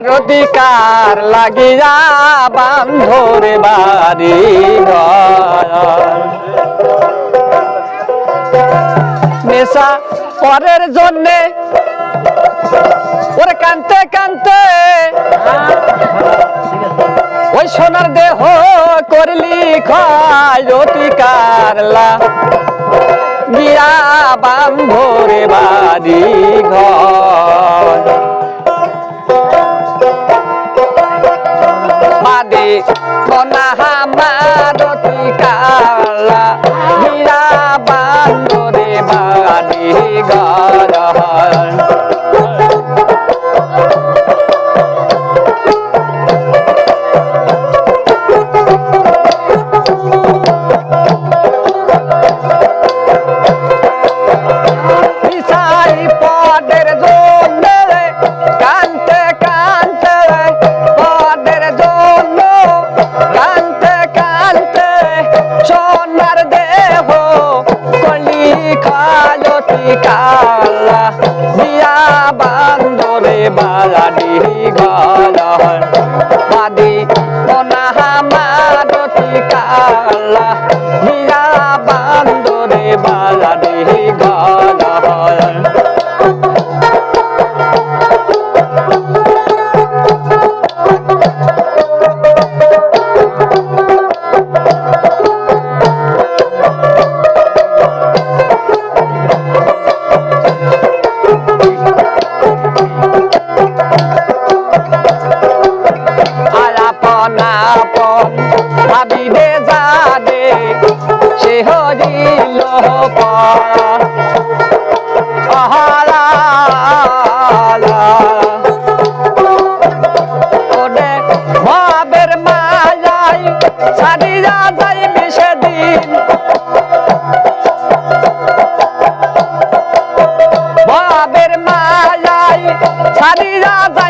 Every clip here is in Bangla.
অধিকার লাগিয়া বান্ধরে বাড়ি নেশা পরের জন্যে ওরে কানতে কানতে ওই সোনার দেহ করলি ক্ষয় অধিকার লা গিয়া বান্ধরে বাড়ি ঘর। বাদে কনা হামারতি কালা। হীরা বাদি ভাবিবে যাদে সে হরিল ওরে ভাবের মায়াই ছাড়িয়া যাইবি সেদিন বাবের মায়াই ছাড়িয়া যাইবি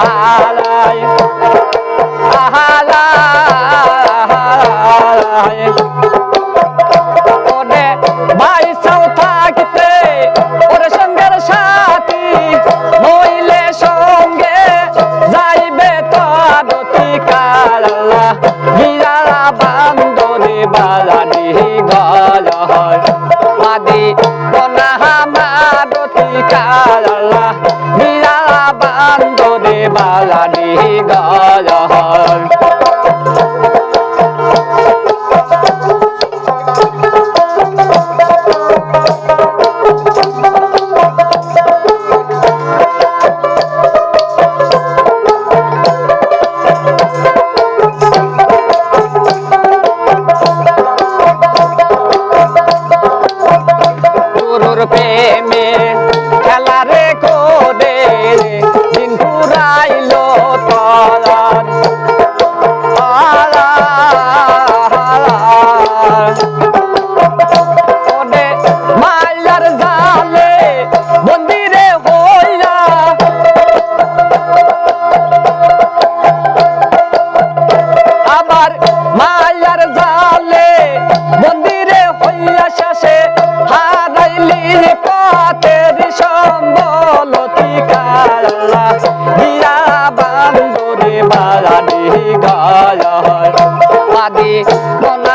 মাহার আহালায়। ওরে ভাই সাউ থাকতে, ওর সঙ্গের সাথী নইলে সঙ্গে যাইবে তো আদতি কালা গিরালা বান্দরে বালাডি গল হয়। আদি কনা হামারতি কালা গল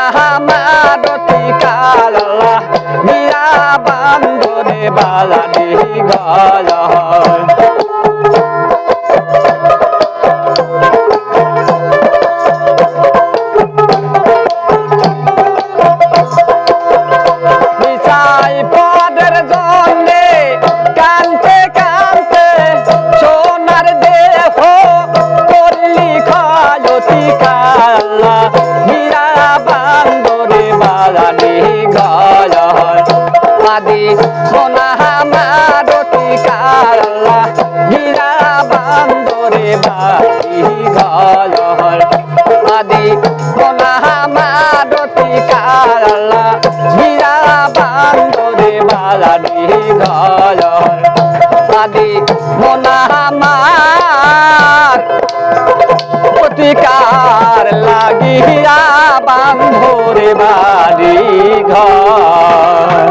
মনা হামারতি কালা দিয়া বান্দরে বালাডি গায় বিচাই দি সোনা আমার অধিকার আল্লাহ? হীরা, বান্দরে বাড়ি গলহর আদি, সোনা আমার অধিকার আল্লাহ? হীরা, বান্দরে বাড়ি গলহর আদি, সোনা আমার অধিকার লাগিয়া বান্ধরে বাড়ি ঘর